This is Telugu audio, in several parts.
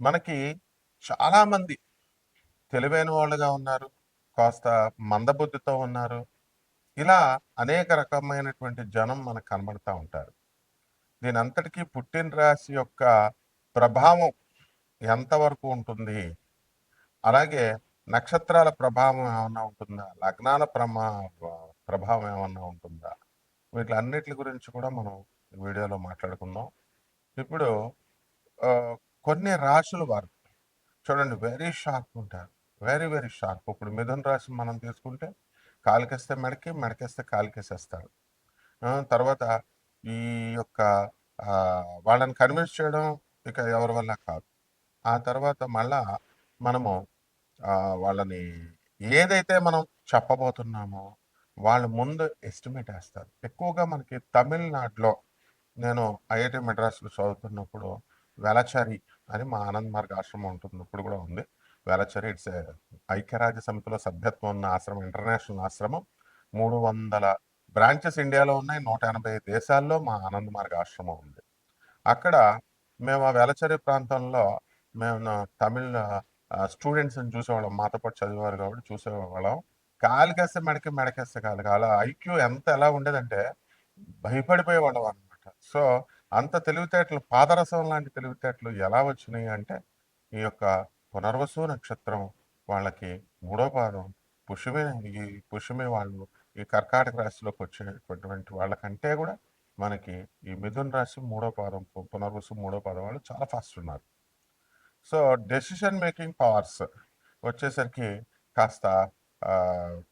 మనకి చాలామంది తెలివైన వాళ్ళుగా ఉన్నారు. కాస్త మందబుద్ధితో ఉన్నారు. ఇలా అనేక రకమైనటువంటి జనం మనకు కనబడతా ఉంటారు. దీనంతటికీ పుట్టిన రాశి యొక్క ప్రభావం ఎంతవరకు ఉంటుంది? అలాగే నక్షత్రాల ప్రభావం ఏమన్నా ఉంటుందా? లగ్నాల ప్రమా ప్రభావం ఏమన్నా ఉంటుందా? వీటిలన్నిట్లి గురించి కూడా మనం వీడియోలో మాట్లాడుకుందాం. ఇప్పుడు కొన్ని రాశుల వారు చూడండి వెరీ షార్ప్ ఉంటారు. Very, very sharp. ఇప్పుడు మిథున రాశి మనం తీసుకుంటే కాలికేస్తే మెడకి, మెడకేస్తే కాలికేసేస్తారు. తర్వాత ఈ యొక్క వాళ్ళని కన్విన్స్ చేయడం ఇక ఎవరి వల్ల కాదు. ఆ తర్వాత మళ్ళా మనము వాళ్ళని ఏదైతే మనం చెప్పబోతున్నామో వాళ్ళు ముందు ఎస్టిమేట్ వేస్తారు ఎక్కువగా మనకి తమిళనాడులో నేను ఐఐటీ మెడ్రాస్లో చదువుతున్నప్పుడు వెలచరి అని మా ఆనంద్ మార్గ ఆశ్రమం ఉంటుంది. ఇప్పుడు కూడా ఉంది. వేళాచారి ఇట్స్ ఐక్యరాజ్య సమితిలో సభ్యత్వం ఉన్న ఆశ్రమం. ఇంటర్నేషనల్ ఆశ్రమం. 300 బ్రాంచెస్ ఇండియాలో ఉన్నాయి. 180 దేశాల్లో మా ఆనంద్ మార్గ ఆశ్రమం ఉంది. అక్కడ మేము ఆ వేళాచారి ప్రాంతంలో మేము తమిళ తమిళ్ స్టూడెంట్స్‌ని చూసేవాళ్ళం. మాతో పాటు చదివేవారు కాబట్టి చూసేవాళ్ళం. కాలికేస్తే మెడకి, మెడకేస్తే కాలికి. అలా ఐక్యూ ఎంత ఎలా ఉండేదంటే భయపడిపోయేవాళ్ళం అనమాట సో, అంత తెలివితేటలు పాదరసం లాంటి తెలివితేటలు ఎలా వచ్చినాయి అంటే ఈ యొక్క పునర్వసు నక్షత్రం వాళ్ళకి మూడో పాదం పుష్యమి ఈ పుషుమే వాళ్ళు ఈ కర్కాటక రాశిలోకి వచ్చేటటువంటి వాళ్ళకంటే కూడా మనకి ఈ మిథున్ రాశి మూడో పాదం పునర్వసు మూడో పాదం వాళ్ళు చాలా ఫాస్ట్ ఉన్నారు. సో, డెసిషన్ మేకింగ్ పవర్స్ వచ్చేసరికి కాస్త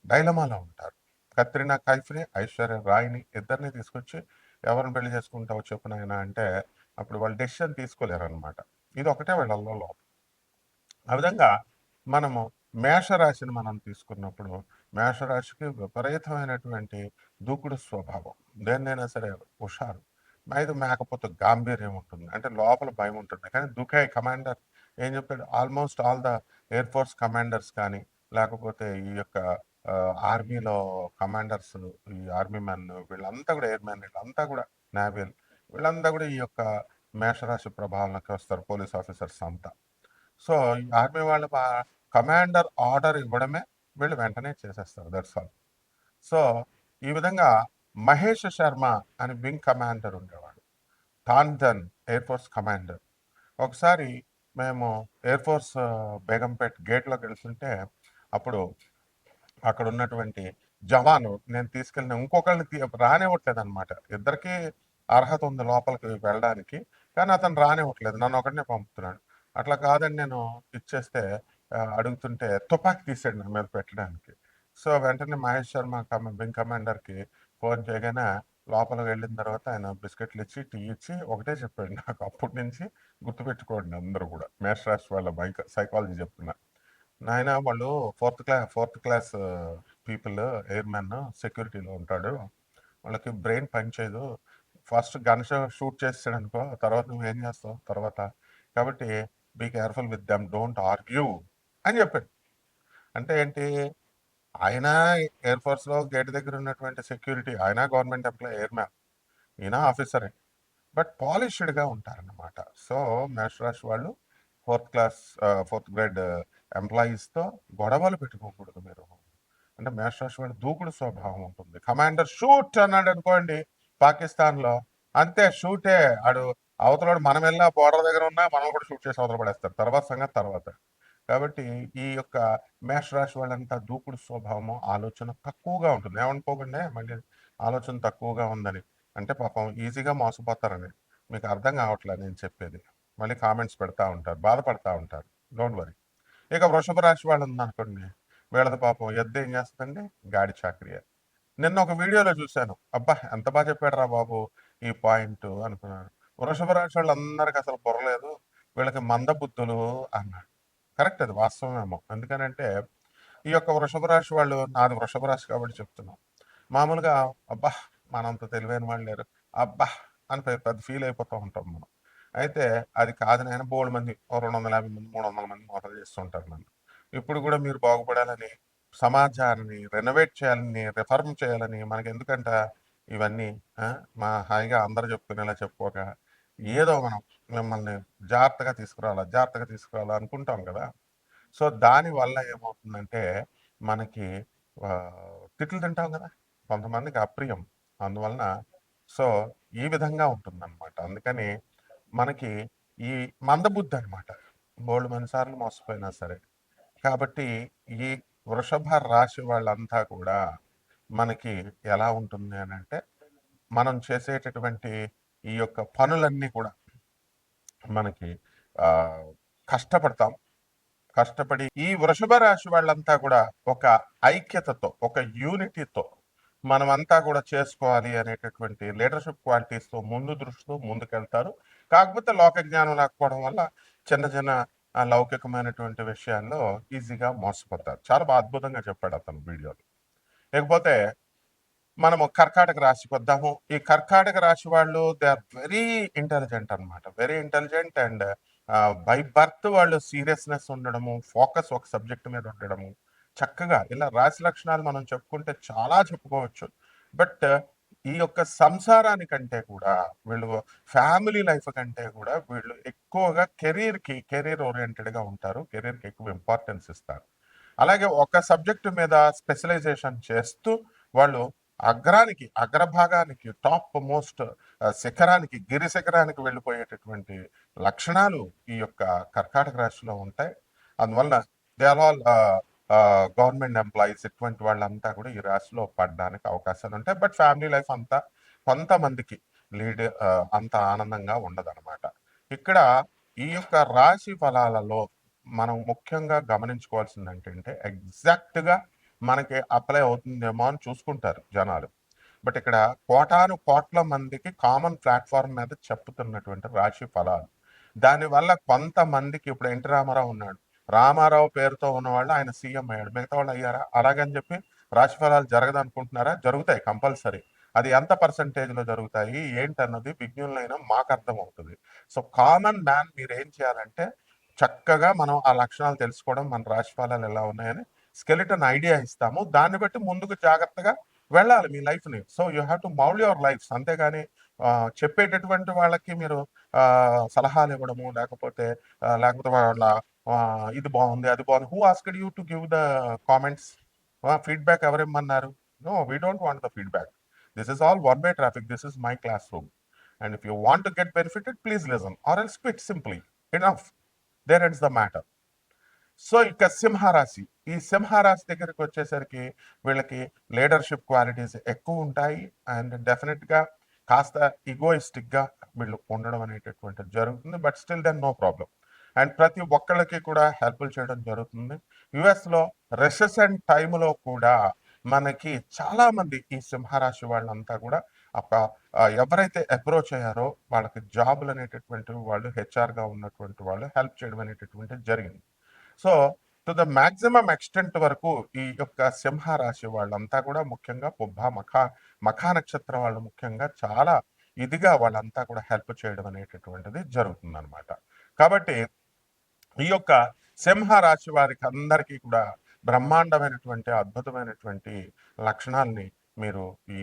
డైలమాలో ఉంటారు. కత్రినా కైఫ్‌ని, ఐశ్వర్య రాయిని ఇద్దరిని తీసుకొచ్చి ఎవరిని పెళ్ళి చేసుకుంటావు చెప్పు నాయనా అంటే అప్పుడు వాళ్ళు డెసిషన్ ఇది ఒకటే వీళ్ళలో లోపం. ఆ విధంగా మనము మేషరాశిని మనం తీసుకున్నప్పుడు మేషరాశికి విపరీతమైనటువంటి దూకుడు స్వభావం. దేన్నైనా సరే హుషారు. అయితే మేకపోతే గాంభీర్యం ఉంటుంది. అంటే లోపల భయం ఉంటుంది. కానీ దుఃఖే కమాండర్ ఏం చెప్పాడు almost all the air force commanders కానీ లేకపోతే ఈ యొక్క ఆహ్, ఆర్మీలో కమాండర్స్ ఈ ఆర్మీ మెన్ వీళ్ళంతా కూడా ఎయిర్ మెన్ వీళ్ళంతా కూడా నేవీల్ వీళ్ళంతా కూడా ఈ యొక్క మేషరాశి ప్రభావంలోకి వస్తారు. పోలీస్ ఆఫీసర్స్ అంతా. సో, ఈ ఆర్మీ వాళ్ళు మా కమాండర్ ఆర్డర్ ఇవ్వడమే వీళ్ళు వెంటనే చేసేస్తారు. That's all. సో, ఈ విధంగా మహేష్ శర్మ అని వింగ్ కమాండర్ ఉండేవాడు. తాన్జన్ ఎయిర్ ఫోర్స్ కమాండర్. ఒకసారి మేము ఎయిర్ ఫోర్స్ బేగంపేట్ గేట్‌లోకి వెళ్తుంటే అప్పుడు అక్కడ ఉన్నటువంటి జవాను నేను తీసుకెళ్ళిన ఇంకొకళ్ళని తీ రానివ్వట్లేదన్నమాట. ఇద్దరికీ అర్హత ఉంది లోపలికి వెళ్ళడానికి. కానీ అతను రానివ్వట్లేదు. నన్ను ఒకటినే పంపుతున్నాడు. అట్లా కాదని నేను ఇచ్చేస్తే అడుగుతుంటే తుపాకీ తీసాడు నా మీద పెట్టడానికి. సో, వెంటనే మహేష్ శర్మ కమ వింగ్ కమాండర్‌కి ఫోన్ చేయగానే లోపలికి వెళ్ళిన తర్వాత ఆయన బిస్కెట్లు ఇచ్చి, టీ ఇచ్చి ఒకటే చెప్పాడు నాకు అప్పటి నుంచి గుర్తుపెట్టుకోండి అందరూ కూడా. మేషరాశి వాళ్ళ బైక్ సైకాలజీ చెప్తున్నారు నాయనా వాళ్ళు fourth class fourth class people airmen సెక్యూరిటీలో ఉంటాడు. వాళ్ళకి బ్రెయిన్ పనిచేయదు. ఫస్ట్ గన్ షో షూట్ అనుకో తర్వాత నువ్వు ఏం చేస్తావు తర్వాత. కాబట్టి be careful with them don't argue అని చెప్పాడు. అంటే ఏంటి? ఆయన ఎయిర్ ఫోర్స్‌లో గేట్ దగ్గర ఉన్నటువంటి సెక్యూరిటీ ఆయన గవర్నమెంట్ ఎంప్లాయీ ఎయిర్‌మ్యాన్. ఈయన ఆఫీసరే. బట్ పాలిష్డ్‌గా ఉంటారన్నమాట. సో, మేషరాశి వాళ్ళు ఫోర్త్ క్లాస్ ఫోర్త్ గ్రేడ్ ఎంప్లాయీస్‌తో గొడవలు పెట్టుకోకూడదు మీరు. అంటే మేషరాశి వాడి దూకుడు స్వభావం ఉంటుంది. కమాండర్ షూట్ అన్నాడు అనుకోండి పాకిస్తాన్‌లో అంతే షూటే. ఆడు అవతలోడు మనం వెళ్ళినా బోర్డర్ దగ్గర ఉన్నా మనల్ని కూడా షూట్ చేసి అవతల పడేస్తారు. తర్వాత సంగతి తర్వాత. కాబట్టి ఈ యొక్క మేషరాశి వాళ్ళంతా దూకుడు స్వభావము, ఆలోచన తక్కువగా ఉంటుంది. ఏమనుకోకండి మళ్ళీ ఆలోచన తక్కువగా ఉందని. అంటే పాపం ఈజీగా మోసపోతారని. మీకు అర్థం కావట్లేదు నేను చెప్పేది. మళ్ళీ కామెంట్స్ పెడతా ఉంటారు. బాధపడతా ఉంటారు. డోంట్ వరీ ఇక వృషభ రాశి వాళ్ళు ఉందనుకోండి వీళ్ళది పాపం ఎద్దు ఏం చేస్తుందండి గాడి చాకరీ నిన్న ఒక వీడియోలో చూశాను అబ్బా! ఎంత బా చెప్పాడురా బాబు ఈ పాయింటు అనుకున్నాను. వృషభ రాశి వాళ్ళందరికి అసలు పొరలేదు వీళ్ళకి మందబుద్ధులు అన్నాడు. కరెక్ట్ అది వాస్తవమేమో. ఎందుకనంటే ఈ యొక్క వృషభ రాశి వాళ్ళు నాది వృషభ రాశి కాబట్టి చెప్తున్నాం మామూలుగా అబ్బా! మనంత తెలివైన వాళ్ళు లేరు. అబ్బా! అని పెద్ద ఫీల్ అయిపోతూ ఉంటాం మనం. అయితే అది కాదు నాయన బోలెడు మంది ఓ 250 మంది, 300 మంది మోసం చేస్తుంటారు నన్ను. ఇప్పుడు కూడా మీరు బాగుపడాలని, సమాజాన్ని రెనోవేట్ చేయాలని, రిఫార్మ్ చేయాలని మనకి ఎందుకంట ఇవన్నీ మా హాయిగా అందరూ చెప్పుకునేలా చెప్పుకోక ఏదో మనం మిమ్మల్ని జాగ్రత్తగా తీసుకురావాలా జాగ్రత్తగా తీసుకురావాలా అనుకుంటాం కదా. సో దాని వల్ల ఏమవుతుందంటే మనకి తిట్లు తింటాం కదా. కొంతమందికి అప్రియం. అందువలన సో ఈ విధంగా ఉంటుందన్నమాట. అందుకని మనకి ఈ మందబుద్ధి అనమాట బోల్డ్ మనిసార్లు మోసపోయినా సరే. కాబట్టి ఈ వృషభ రాశి వాళ్ళంతా కూడా మనకి ఎలా ఉంటుంది అని అంటే మనం చేసేటటువంటి ఈ యొక్క పనులన్నీ కూడా మనకి కష్టపడతాం. కష్టపడి ఈ వృషభ రాశి వాళ్ళంతా కూడా ఒక ఐక్యతతో ఒక యూనిటీతో మనమంతా కూడా చేసుకోవాలి అనేటటువంటి లీడర్షిప్ క్వాలిటీస్తో ముందు దృష్టితో ముందుకెళ్తారు. కాకపోతే లోక జ్ఞానం లేకపోవడం వల్ల చిన్న చిన్న లౌకికమైనటువంటి విషయాల్లో ఈజీగా మోసపోతారు. చాలా బాగా అద్భుతంగా చెప్పాడు అతను వీడియోలో. లేకపోతే మనము కర్కాటక రాశికి వద్దాము ఈ కర్కాటక రాశి వాళ్ళు దే ఆర్ వెరీ ఇంటెలిజెంట్ అన్నమాట. Very intelligent and by birth వాళ్ళు సీరియస్నెస్ ఉండడము ఫోకస్ ఒక సబ్జెక్ట్ మీద ఉండడము చక్కగా ఇలా రాశి లక్షణాలు మనం చెప్పుకుంటే చాలా చెప్పుకోవచ్చు. బట్ ఈ యొక్క సంసారాని కంటే కూడా వీళ్ళు ఫ్యామిలీ లైఫ్ కంటే కూడా వీళ్ళు ఎక్కువగా కెరీర్కి కెరీర్ ఓరియంటెడ్గా ఉంటారు. కెరీర్కి ఎక్కువ ఇంపార్టెన్స్ ఇస్తారు. అలాగే ఒక సబ్జెక్టు మీద స్పెషలైజేషన్ చేస్తూ వాళ్ళు అగ్రానికి అగ్రభాగానికి టాప్ మోస్ట్ శిఖరానికి గిరి శిఖరానికి వెళ్ళిపోయేటటువంటి లక్షణాలు ఈ యొక్క కర్కాటక రాశిలో ఉంటాయి. అందువల్ల they are all government employees ఇటువంటి వాళ్ళంతా కూడా ఈ రాశిలో పడడానికి అవకాశాలు ఉంటాయి. బట్ ఫ్యామిలీ లైఫ్ అంతా కొంతమందికి లీడ్ అంత ఆనందంగా ఉండదన్నమాట. ఇక్కడ ఈ యొక్క రాశి ఫలాలలో మనం ముఖ్యంగా గమనించుకోవాల్సింది ఏంటంటే ఎగ్జాక్ట్గా మనకి అప్లై అవుతుందేమో అని చూసుకుంటారు జనాలు. బట్ ఇక్కడ కోటాను కోట్ల మందికి కామన్ ప్లాట్ఫామ్ మీద చెప్పుతున్నటువంటి రాశి ఫలాలు. దానివల్ల కొంతమందికి ఇప్పుడు ఎన్టీ రామారావు ఉన్నాడు. రామారావు పేరుతో ఉన్నవాళ్ళు ఆయన సీఎం అయ్యాడు. మిగతా వాళ్ళు అయ్యారా? అలాగని చెప్పి రాశిఫలాలు జరగదు అనుకుంటున్నారా జరుగుతాయి కంపల్సరీ. అది ఎంత పర్సంటేజ్లో జరుగుతాయి? ఏంటన్నది విజ్ఞులైనా మాకు అర్థం అవుతుంది సో కామన్ మ్యాన్ మీరు ఏం చేయాలంటే చక్కగా మనం ఆ లక్షణాలు తెలుసుకోవడం మన రాశిఫలాలు ఎలా ఉన్నాయని స్కెలిటన్ ఐడియా ఇస్తాము. దాన్ని బట్టి ముందుకు జాగ్రత్తగా వెళ్ళాలి మీ లైఫ్ని so you have to mould your lives అంతేగాని చెప్పేటటువంటి వాళ్ళకి మీరు సలహాలు ఇవ్వడము లేకపోతే లేకపోతే వాళ్ళ ఇది బాగుంది. అది బాగుంది. Who asked you to give the comments feedback ఎవరిమ్మన్నారు? No we don't want the feedback this is all one way traffic this is my classroom and if you want to get benefited please listen or else quit simply enough there it's the matter so ఇక సింహరాశి ఈ సింహరాశి దగ్గరికి వచ్చేసరికి వీళ్ళకి లీడర్షిప్ క్వాలిటీస్ ఎక్కువ ఉంటాయి. అండ్ డెఫినెట్గా కాస్త ఈగోయిస్టిక్గా వీళ్ళు ఉండడం అనేటటువంటిది జరుగుతుంది. But still then no problem and ప్రతి ఒక్కళ్ళకి కూడా హెల్ప్ చేయడం జరుగుతుంది. యుఎస్లో రెసెషన్ టైంలో కూడా మనకి చాలా మంది ఈ సింహరాశి వాళ్ళంతా కూడా ఒక ఎవరైతే అప్రోచ్ అయ్యారో వాళ్ళకి జాబులు అనేటటువంటి వాళ్ళు హెచ్ఆర్గా ఉన్నటువంటి వాళ్ళు హెల్ప్ చేయడం అనేటటువంటిది జరిగింది. So to the maximum extent వరకు ఈ యొక్క సింహరాశి వాళ్ళంతా కూడా ముఖ్యంగా పుబ్బ మఖ మఖా నక్షత్రం వాళ్ళు ముఖ్యంగా చాలా ఇదిగా వాళ్ళంతా కూడా హెల్ప్ చేయడం అనేటటువంటిది జరుగుతుంది అనమాట కాబట్టి ఈ యొక్క సింహ రాశి వారికి అందరికీ కూడా బ్రహ్మాండమైనటువంటి అద్భుతమైనటువంటి లక్షణాలని మీరు ఈ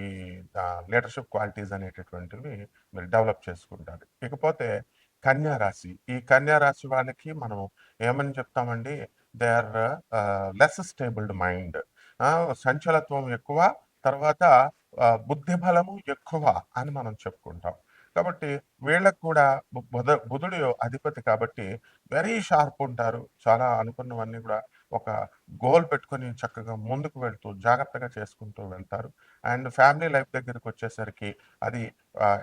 లీడర్షిప్ క్వాలిటీస్ అనేటటువంటివి మీరు డెవలప్ చేసుకుంటారు. ఇకపోతే కన్యా రాశి. ఈ కన్యా రాశి వాళ్ళకి మనం ఏమని చెప్తామండి? They are less stabled mind సంచలత్వం ఎక్కువ తర్వాత బుద్ధి బలము ఎక్కువ అని మనం చెప్పుకుంటాం. కాబట్టి వీళ్ళకు కూడా బుధ బుధుడు అధిపతి కాబట్టి వెరీ షార్ప్ ఉంటారు. చాలా అనుకున్నవన్నీ కూడా ఒక గోల్ పెట్టుకొని చక్కగా ముందుకు వెళ్తూ జాగ్రత్తగా చేసుకుంటూ వెళ్తారు. అండ్ ఫ్యామిలీ లైఫ్ దగ్గరికి వచ్చేసరికి అది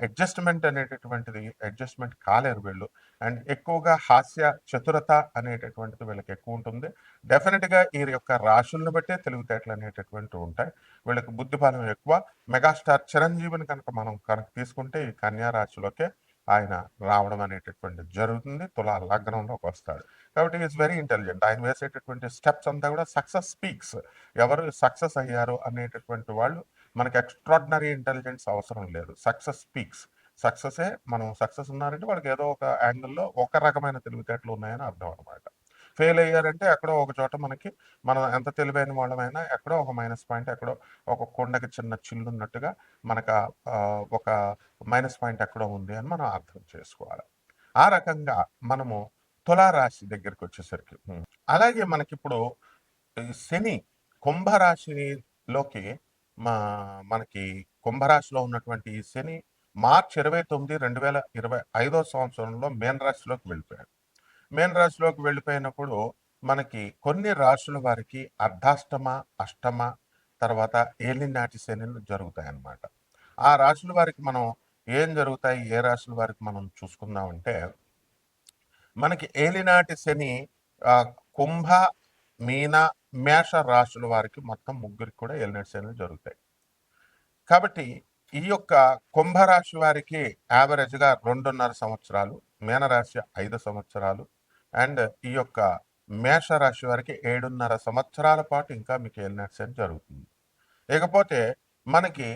అడ్జస్ట్మెంట్ అనేటటువంటిది అడ్జస్ట్మెంట్ కాలేరు వీళ్ళు. అండ్ ఎక్కువగా హాస్య చతురత అనేటటువంటిది వీళ్ళకి ఎక్కువ ఉంటుంది. డెఫినెట్గా ఈ యొక్క రాశులను బట్టే తెలివితేటలు అనేటటువంటివి ఉంటాయి. వీళ్ళకి బుద్ధి బలం ఎక్కువ. మెగాస్టార్ చిరంజీవిని కనుక మనం కనుక తీసుకుంటే ఈ కన్యా రాశిలోకే ఆయన రావడం అనేటటువంటి జరుగుతుంది. తులా లగ్నంలోకి వస్తాడు. కాబట్టి ఈజ్ వెరీ ఇంటెలిజెంట్ ఆయన వేసేటటువంటి స్టెప్స్ అంతా కూడా సక్సెస్ స్పీక్స్ ఎవరు సక్సెస్ అయ్యారు అనేటటువంటి వాళ్ళు మనకి ఎక్స్ట్రాడినరీ ఇంటెలిజెన్స్ అవసరం లేదు. సక్సెస్ స్పీక్స్ సక్సెసే మనం సక్సెస్ ఉన్నారంటే వాళ్ళకి ఏదో ఒక యాంగిల్లో ఒక రకమైన తెలివితేటలు ఉన్నాయని అర్థం అనమాట ఫెయిల్ అయ్యారంటే ఎక్కడో ఒక చోట మనకి మనం ఎంత తెలివైన వాళ్ళమైనా ఎక్కడో ఒక మైనస్ పాయింట్ ఎక్కడో ఒక కొండకి చిన్న చిల్లు ఉన్నట్టుగా మనకు ఒక మైనస్ పాయింట్ ఎక్కడో ఉంది అని మనం అర్థం చేసుకోవాలి. ఆ రకంగా మనము తులారాశి దగ్గరికి వచ్చేసరికి అలాగే మనకిప్పుడు ఈ శని కుంభరాశిలోకి మా మనకి కుంభరాశిలో ఉన్నటువంటి ఈ శని మార్చి ఇరవై తొమ్మిది రెండు వేల ఇరవై ఐదో సంవత్సరంలో మేన్ రాశిలోకి వెళ్ళిపోయాడు. మేన్ రాశిలోకి వెళ్ళిపోయినప్పుడు మనకి కొన్ని రాశుల వారికి అర్ధాష్టమ అష్టమ తర్వాత ఏలినాటి శనిలు జరుగుతాయి అన్నమాట ఆ రాశుల వారికి మనం ఏం జరుగుతాయి? ఏ రాశుల వారికి మనం చూసుకుందామంటే మనకి ఏలినాటి శని కుంభ మీన మేష రాశుల వారికి మొత్తం ముగ్గురికి కూడా ఏలినాటి శనులు జరుగుతాయి. కాబట్టి ఈ యొక్క కుంభరాశి వారికి యావరేజ్గా రెండున్నర సంవత్సరాలు మీనరాశి ఐదు సంవత్సరాలు అండ్ ఈ యొక్క మేషరాశి వారికి ఏడున్నర సంవత్సరాల పాటు ఇంకా మీకు వెళ్ళినట్టు శని జరుగుతుంది. ఇకపోతే మనకి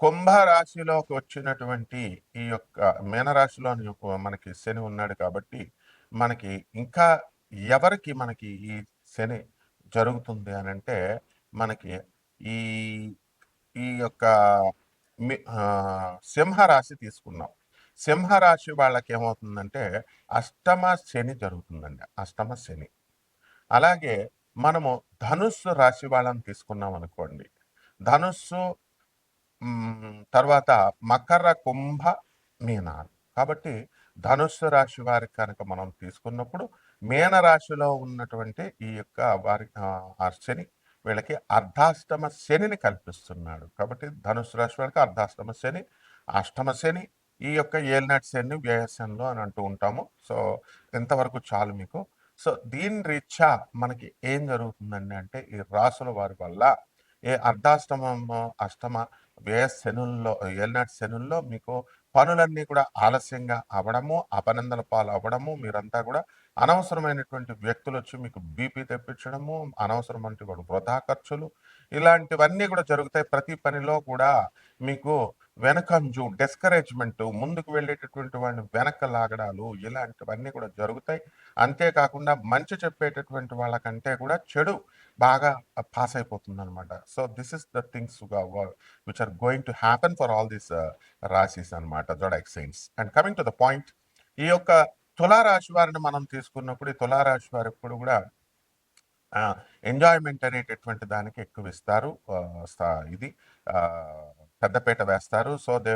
కుంభరాశిలోకి వచ్చినటువంటి ఈ యొక్క మీనరాశిలోని మనకి శని ఉన్నాడు కాబట్టి మనకి ఇంకా ఎవరికి మనకి ఈ శని జరుగుతుంది అని అంటే మనకి ఈ ఈ యొక్క మి- సింహరాశి తీసుకున్నాం. సింహరాశి వాళ్ళకి ఏమవుతుందంటే అష్టమ శని జరుగుతుందండి. అష్టమ శని. అలాగే మనము ధనుస్సు రాశి వాళ్ళని తీసుకున్నాం అనుకోండి ధనుస్సు తర్వాత మకర కుంభ మీనాలు. కాబట్టి ధనుస్సు రాశి వారికి కనుక మనం తీసుకున్నప్పుడు మీన రాశిలో ఉన్నటువంటి ఈ యొక్క వారి అర్శని శని వీళ్ళకి అర్ధాష్టమ శనిని కల్పిస్తున్నాడు. కాబట్టి ధనుసు రాశి వాళ్ళకి అర్ధాష్టమ శని అష్టమ శని ఈ యొక్క ఏలినాటి శని వ్యయశనిలో అని అంటూ ఉంటాము. సో ఇంతవరకు చాలు మీకు. సో దీని రీత్యా మనకి ఏం జరుగుతుందండి అంటే ఈ రాసుల వారి వల్ల ఏ అర్ధాష్టమ అష్టమ వ్యయ శనుల్లో ఏలినాటి శనుల్లో మీకు పనులన్నీ కూడా ఆలస్యంగా అవ్వడము అపనందల పాలు అవ్వడము మీరంతా కూడా అనవసరమైనటువంటి వ్యక్తులు వచ్చి మీకు బీపీ తెప్పించడము అనవసరమైన వృధా ఖర్చులు ఇలాంటివన్నీ కూడా జరుగుతాయి. ప్రతి పనిలో కూడా మీకు వెనకంజు డిస్కరేజ్మెంట్ ముందుకు వెళ్ళేటటువంటి వాళ్ళని వెనక లాగడాలు ఇలాంటివన్నీ కూడా జరుగుతాయి. అంతేకాకుండా మంచి చెప్పేటటువంటి వాళ్ళకంటే కూడా చెడు బాగా పాస్ అయిపోతుంది అనమాట so this is the things which are going to happen for all this రాశీస్ అనమాట zodiac signs and coming to the point ఈ యొక్క తులారాశి వారిని మనం తీసుకున్నప్పుడు ఈ తులారాశి వారు ఎప్పుడు కూడా ఎంజాయ్మెంట్ అనేటటువంటి దానికి ఎక్కువ ఇస్తారు. ఇది పెద్దపేట వేస్తారు. సో దే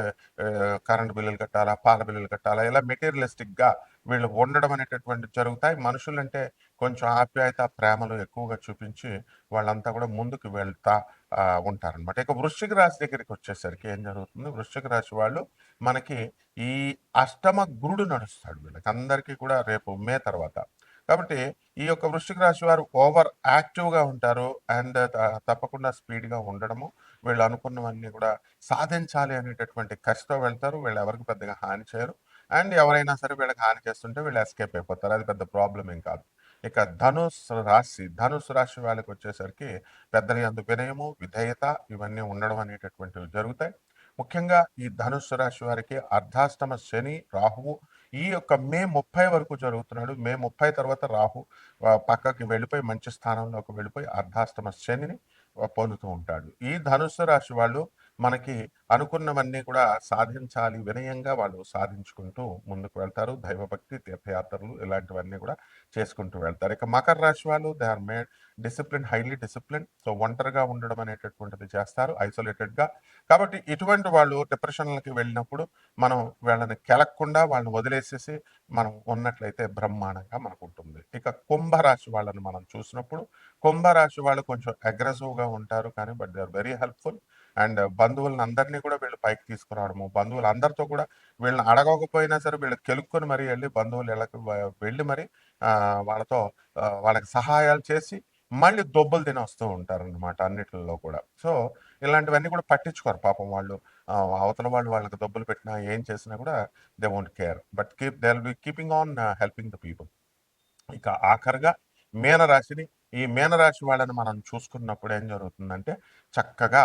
కరెంట్ బిల్లులు కట్టాలా పాల బిల్లులు కట్టాలా ఇలా మెటీరియలిస్టిక్గా వీళ్ళు ఉండడం అనేటటువంటి జరుగుతాయి. మనుషులంటే కొంచెం ఆప్యాయత ప్రేమలు ఎక్కువగా చూపించి వాళ్ళంతా కూడా ముందుకు వెళ్తా ఉంటారనమాట. ఇక వృశ్చిక రాశి దగ్గరికి వచ్చేసరికి ఏం జరుగుతుంది? వృశ్చిక రాశి వాళ్ళు మనకి ఈ అష్టమ గురుడు నడుస్తాడు వీళ్ళకి. అందరికీ కూడా రేపు మే తర్వాత. కాబట్టి ఈ యొక్క వృశ్చిక రాశి వారు ఓవర్ యాక్టివ్గా ఉంటారు అండ్ తప్పకుండా స్పీడ్గా ఉండడము వీళ్ళు అనుకున్నవన్నీ కూడా సాధించాలి అనేటటువంటి ఖర్చుతో వెళ్తారు. వీళ్ళు ఎవరికి పెద్దగా హాని చేయరు. అండ్ ఎవరైనా సరే వీళ్ళకి హాని చేస్తుంటే వీళ్ళు ఎస్కేప్ అయిపోతారు. అది పెద్ద ప్రాబ్లం ఏం కాదు. ఇక ధనుస్ రాశి ధనుసు రాశి వాళ్ళకి వచ్చేసరికి పెద్దల యందు వినయము విధేయత ఇవన్నీ ఉండడం అనేటటువంటివి జరుగుతాయి. ముఖ్యంగా ఈ ధనుస్సు రాశి వారికి అర్ధాష్టమ శని రాహువు ఈ యొక్క మే ముప్పై వరకు జరుగుతున్నాడు. మే ముప్పై తర్వాత రాహు పక్కకి వెళ్ళిపోయి మంచి స్థానంలోకి వెళ్ళిపోయి అర్ధాష్టమ శనిని పొందుతూ ఉంటాడు. ఈ ధనుస్సు రాశి వాళ్ళు మనకి అనుకున్నవన్నీ కూడా సాధించాలి వినయంగా వాళ్ళు సాధించుకుంటూ ముందుకు వెళ్తారు. దైవభక్తి తీర్థయాత్రలు ఇలాంటివన్నీ కూడా చేసుకుంటూ వెళ్తారు. ఇక మకర రాశి వాళ్ళు they are made discipline highly discipline so ఒంటరిగా ఉండడం అనేటటువంటిది చేస్తారు ఐసోలేటెడ్గా కాబట్టి ఇటువంటి వాళ్ళు డిప్రెషన్లకి వెళ్ళినప్పుడు మనం వీళ్ళని కెలక్కుండా వాళ్ళని వదిలేసేసి మనం ఉన్నట్లయితే బ్రహ్మాండంగా మనకు ఉంటుంది. ఇక కుంభరాశి వాళ్ళని మనం చూసినప్పుడు కుంభరాశి వాళ్ళు కొంచెం అగ్రెసివ్గా ఉంటారు కానీ but they are very helpful and బంధువులను అందరినీ కూడా వీళ్ళు పైకి తీసుకురావడము బంధువులు అందరితో కూడా వీళ్ళని అడగకపోయినా సరే వీళ్ళు కెలుక్కొని మరి వెళ్ళి బంధువులు ఇళ్ళకి వెళ్ళి మరి వాళ్ళతో వాళ్ళకి సహాయాలు చేసి మళ్ళీ దొబ్బలు తిని వస్తూ ఉంటారనమాట అన్నిటిలో కూడా. సో ఇలాంటివన్నీ కూడా పట్టించుకోరు పాపం వాళ్ళు. అవతల వాళ్ళు వాళ్ళకి దొబ్బలు పెట్టినా ఏం చేసినా కూడా they won't care. But keep they be keeping on helping the people. ఇక ఆఖరిగా మీనరాశిని ఈ మీనరాశి వాళ్ళని మనం చూసుకున్నప్పుడు ఏం జరుగుతుందంటే చక్కగా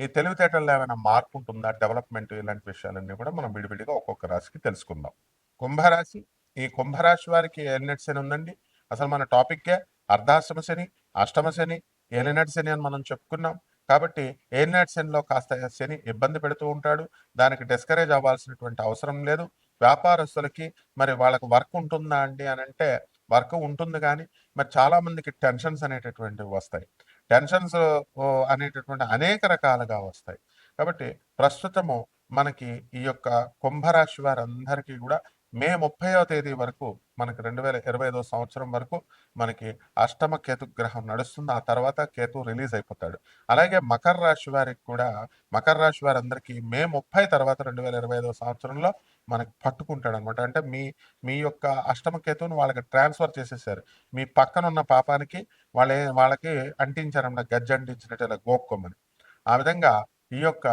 ఈ తెలివితేటల్లో ఏమైనా మార్పు ఉంటుందా? డెవలప్‌మెంట్ ఇలాంటి విషయాలన్నీ కూడా మనం విడివిడిగా ఒక్కొక్క రాశికి తెలుసుకుందాం. కుంభరాశి. ఈ కుంభరాశి వారికి ఏలినాటి శని ఉందండి. అసలు మన టాపిక్కే అర్ధాష్టమ శని, అష్టమ శని, ఏలినాటి శని అని మనం చెప్పుకున్నాం. కాబట్టి ఏలినాటి శనిలో కాస్త శని ఇబ్బంది పెడుతూ ఉంటాడు. దానికి డిస్కరేజ్ అవ్వాల్సినటువంటి అవసరం లేదు. వ్యాపారస్తులకి మరి వాళ్ళకి వర్క్ ఉంటుందా అండి అని అంటే వర్క్ ఉంటుంది కానీ మరి చాలామందికి టెన్షన్స్ అనేటటువంటివి వస్తాయి. టెన్షన్స్ అనేటటువంటి అనేక రకాలుగా వస్తాయి. కాబట్టి ప్రస్తుతము మనకి ఈ యొక్క కుంభరాశి వారందరికీ కూడా మే 30వ తేదీ వరకు మనకి 2025 సంవత్సరం వరకు మనకి అష్టమ కేతు గ్రహం నడుస్తుంది. ఆ తర్వాత కేతు రిలీజ్ అయిపోతాడు. అలాగే మకర రాశి వారికి కూడా మకర రాశి వారందరికీ మే 30 తర్వాత 2025 సంవత్సరంలో మనకి పట్టుకుంటాడనమాట. అంటే మీ మీ యొక్క అష్టమకేతువుని వాళ్ళకి ట్రాన్స్‌ఫర్ చేసేసారు. మీ పక్కనున్న పాపానికి వాళ్ళే వాళ్ళకి అంటించారన్నమాట. గజ్జ అంటించినట్టు ఇలా గోక్కొమ్మని. ఆ విధంగా ఈ యొక్క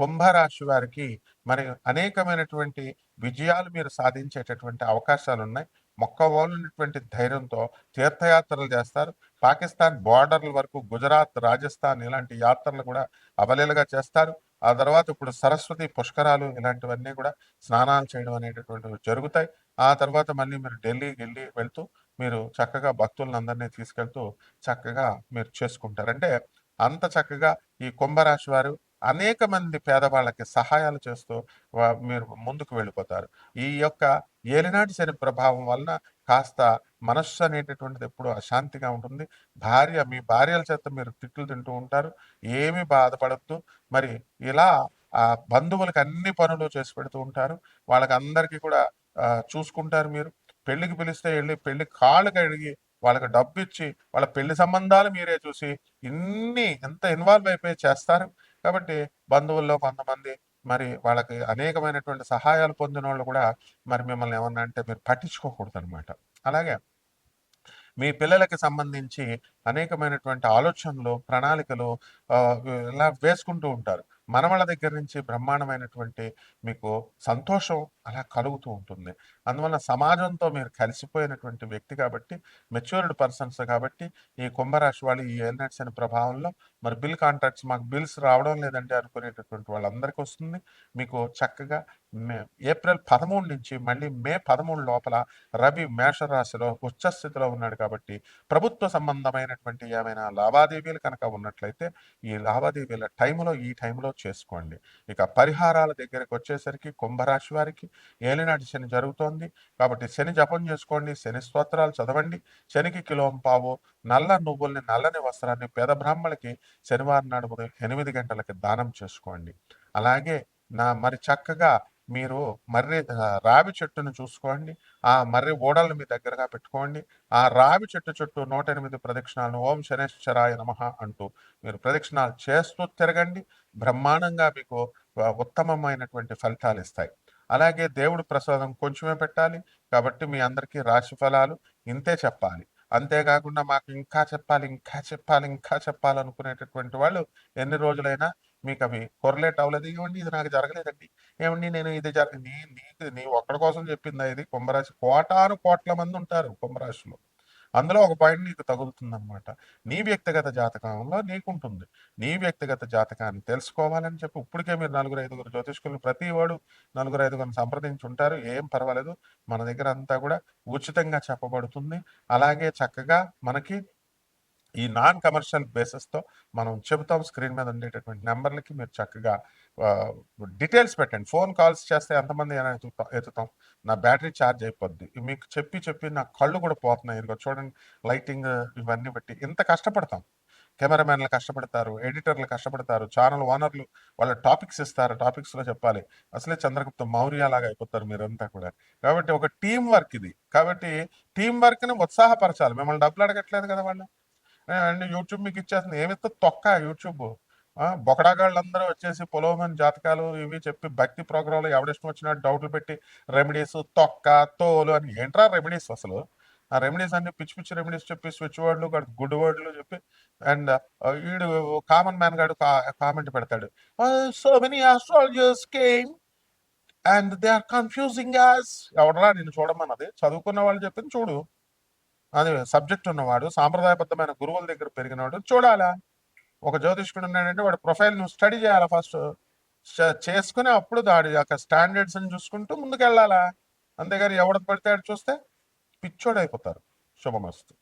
కుంభరాశి వారికి మరి అనేకమైనటువంటి విజయాలు మీరు సాధించేటటువంటి అవకాశాలు ఉన్నాయి మొక్కవోలినటువంటి ధైర్యంతో తీర్థయాత్రలు చేస్తారు. పాకిస్తాన్ బార్డర్ల వరకు గుజరాత్, రాజస్థాన్ ఇలాంటి యాత్రలు కూడా అవలీలగా చేస్తారు. ఆ తర్వాత ఇప్పుడు సరస్వతి పుష్కరాలు ఇలాంటివన్నీ కూడా స్నానాలు చేయడం అనేటటువంటివి జరుగుతాయి. ఆ తర్వాత మళ్ళీ మీరు ఢిల్లీ, వెళ్ళి వెళ్తూ మీరు చక్కగా భక్తులందరినీ తీసుకెళ్తూ చక్కగా మీరు చేసుకుంటారు. అంటే అంత చక్కగా ఈ కుంభరాశి వారు అనేక మంది పేదవాళ్ళకి సహాయాలు చేస్తూ మీరు ముందుకు వెళ్ళిపోతారు. ఈ యొక్క ఏలినాటి శని ప్రభావం వలన కాస్త మనస్సు అనేటటువంటిది ఎప్పుడూ అశాంతిగా ఉంటుంది. భార్య మీ భార్యల చేత మీరు తిట్లు తింటూ ఉంటారు. ఏమీ బాధపడద్దు మరి ఇలా ఆ బంధువులకి అన్ని పనులు చేసి పెడుతూ ఉంటారు. వాళ్ళకందరికీ కూడా చూసుకుంటారు మీరు. పెళ్ళికి పిలిస్తే వెళ్ళి పెళ్ళి కాళ్ళు కడిగి వాళ్ళకి డబ్బు ఇచ్చి వాళ్ళ పెళ్ళి సంబంధాలు మీరే చూసి, ఇన్ని ఎంత ఇన్వాల్వ్ అయిపోయి చేస్తారు. కాబట్టి బంధువుల్లో కొంతమంది మరి వాళ్ళకి అనేకమైనటువంటి సహాయాలు పొందిన వాళ్ళు కూడా మరి మిమ్మల్ని ఏమన్నా అంటే మీరు పట్టించుకోకూడదు అనమాట అలాగే మీ పిల్లలకి సంబంధించి అనేకమైనటువంటి ఆలోచనలు, ప్రణాళికలు ఇలా వేసుకుంటూ ఉంటారు. మనవళ్ళ దగ్గర నుంచి బ్రహ్మాండమైనటువంటి మీకు సంతోషం అలా కలుగుతూ ఉంటుంది. అందువల్ల సమాజంతో మీరు కలిసిపోయినటువంటి వ్యక్తి కాబట్టి, మెచ్యూర్డ్ పర్సన్స్ కాబట్టి, ఈ కుంభరాశి వాళ్ళు ఈ ఎల్నెట్స్ అనే ప్రభావంలో మరి బిల్ కాంట్రాక్ట్స్ మాకు బిల్స్ రావడం లేదండి అనుకునేటటువంటి వాళ్ళందరికీ వస్తుంది. మీకు చక్కగా ఏప్రిల్ 13 నుంచి మళ్ళీ మే 13 లోపల రవి మేషరాశిలో ఉచ్చస్థితిలో ఉన్నాడు కాబట్టి, ప్రభుత్వ సంబంధమైనటువంటి ఏమైనా లావాదేవీలు కనుక ఉన్నట్లయితే, ఈ లావాదేవీల టైంలో ఈ టైంలో చేసుకోండి. ఇక పరిహారాల దగ్గరకొచ్చేసరికి కుంభరాశి వారికి ఏలినాటి శని జరుగుతోంది. కాబట్టి శని జపం చేసుకోండి. శని స్తోత్రాలు చదవండి. శనికి కిలోంపావు నల్ల నువ్వుల్ని, నల్లని వస్త్రాన్ని పేద బ్రాహ్మణులకి శనివారం నాడు ఉదయం ఎనిమిది గంటలకి దానం చేసుకోండి. అలాగే నా మరి చక్కగా మీరు మర్రి రావి చెట్టును చూసుకోండి. ఆ మర్రి ఓడలను మీ దగ్గరగా పెట్టుకోండి. ఆ రావి చెట్టు చుట్టూ 108 ప్రదక్షిణాలను ఓం శనేశ్వరాయ నమః అంటూ మీరు ప్రదక్షిణాలు చేస్తూ తిరగండి. బ్రహ్మాండంగా మీకు ఉత్తమమైనటువంటి ఫలితాలు ఇస్తాయి అలాగే దేవుడు ప్రసాదం కొంచెమే పెట్టాలి. కాబట్టి మీ అందరికీ రాశి ఫలాలు ఇంతే చెప్పాలి. అంతేకాకుండా మాకు ఇంకా చెప్పాలి, ఇంకా చెప్పాలి, ఇంకా చెప్పాలనుకునేటటువంటి వాళ్ళు ఎన్ని రోజులైనా మీకు అవి కొరలేట్ అవ్వలేదు. ఇవ్వండి ఇది నాకు జరగలేదండి. ఏమండి నేను ఇది జర నీ నీకు నీ ఒక్కడి కోసం చెప్పింది ఇది కుంభరాశి? కోటాను కోట్ల మందుంటారు కుంభరాశిలో. అందులో ఒక పాయింట్ నీకు తగులుతుందనమాట. నీ వ్యక్తిగత జాతకంలో నీకుంటుంది. నీ వ్యక్తిగత జాతకాన్ని తెలుసుకోవాలని చెప్పి ఇప్పటికే మీరు నలుగురు, ఐదుగురు జ్యోతిష్కులు ప్రతి వాడు నలుగురు, ఐదుగురుని సంప్రదించి ఉంటారు ఏం పర్వాలేదు. మన దగ్గర అంతా కూడా ఉచితంగా చెప్పబడుతుంది. అలాగే చక్కగా మనకి ఈ నాన్ కమర్షియల్ బేసిస్‌తో మనం చెబుతాం. స్క్రీన్ మీద ఉండేటటువంటి నెంబర్లకి మీరు చక్కగా డీటెయిల్స్ పెట్టండి. ఫోన్ కాల్స్ చేస్తే ఎంతమంది అయినా ఎత్తుతాం ఎత్తుతాం. నా బ్యాటరీ ఛార్జ్ అయిపోద్ది. మీకు చెప్పి చెప్పి నా కళ్ళు కూడా పోతున్నాయి. ఇదిగో చూడండి లైటింగ్ ఇవన్నీ పెట్టి ఇంత కష్టపడతాం. కెమెరామెన్లు కష్టపడతారు ఎడిటర్లు కష్టపడతారు ఛానల్ ఓనర్లు వాళ్ళ టాపిక్స్ ఇస్తారు. టాపిక్స్లో చెప్పాలి. అసలే చంద్రగుప్త మౌర్య లాగా అయిపోతారు మీరంతా కూడా. కాబట్టి ఒక టీం వర్క్ ఇది. కాబట్టి టీం వర్క్ని ఉత్సాహపరచాలి. మిమ్మల్ని డబ్బులు అడగట్లేదు కదా వాళ్ళు? అండ్ యూట్యూబ్ మీకు ఇచ్చేస్తుంది. ఏమిస్తే తొక్క యూట్యూబ్. బొకడాగాళ్ళందరూ వచ్చేసి పొలోమన్ జాతకాలు ఇవి చెప్పి భక్తి ప్రోగ్రాంలు ఎవడిష్టం వచ్చిన డౌట్లు పెట్టి రెమెడీస్ తొక్క తోలు అని ఏంట్రా రెమెడీస్ అసలు? ఆ రెమెడీస్ అన్ని పిచ్చి పిచ్చి రెమెడీస్ చెప్పి స్విచ్ వర్డ్లు గుడ్ వర్డ్లు చెప్పి అండ్ వీడు కామన్ మ్యాన్ గాడు కామెంట్ పెడతాడు. So many astrologers came and they are confusing as ఎవడరా నేను చూడమన్నది? చదువుకున్న వాళ్ళు చెప్పింది చూడు. అది సబ్జెక్ట్ ఉన్నవాడు సాంప్రదాయబద్ధమైన గురువుల దగ్గర పెరిగినవాడు చూడాలా? ఒక జ్యోతిష్కుడు ఉన్నాడంటే వాడు ప్రొఫైల్ నువ్వు స్టడీ చేయాలా ఫస్ట్ చేసుకుని అప్పుడు దాడి యొక్క స్టాండర్డ్స్ అని చూసుకుంటూ ముందుకెళ్ళాలా? అంతేగాని ఎవడ పడితే చూస్తే పిచ్చోడైపోతారు శుభమస్తు.